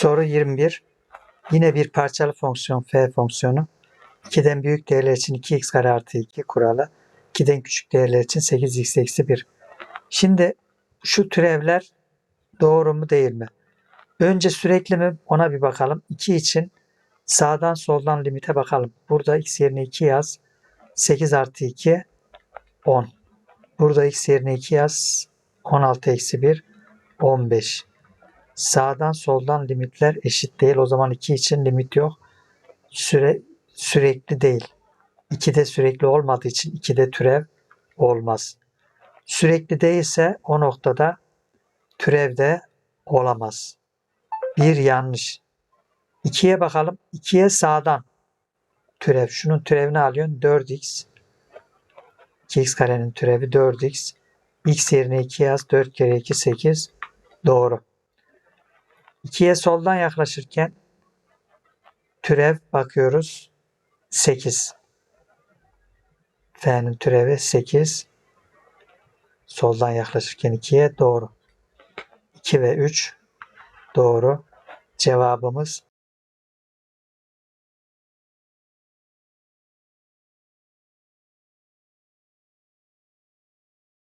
Soru 21. Yine bir parçalı fonksiyon f fonksiyonu. 2'den büyük değerler için 2x kare artı 2 kuralı. 2'den küçük değerler için 8x eksi 1. Şimdi şu türevler doğru mu değil mi? Önce sürekli mi ona bir bakalım. 2 için sağdan soldan limite bakalım. Burada x yerine 2 yaz. 8 artı 2 10. Burada x yerine 2 yaz. 16 eksi 1 15. Sağdan soldan limitler eşit değil. O zaman 2 için limit yok. Süre sürekli değil. 2'de sürekli olmadığı için 2'de türev olmaz. Sürekli değilse o noktada türev de olamaz. Bir yanlış. 2'ye bakalım. 2'ye sağdan türev. Şunun türevini alıyorsun. 4x. 2x karenin türevi 4x. x yerine 2 yaz. 4 kere 2 8. Doğru. 2'ye soldan yaklaşırken türev bakıyoruz. 8. F'nin türevi 8. Soldan yaklaşırken 2'ye doğru. 2 ve 3 doğru. Cevabımız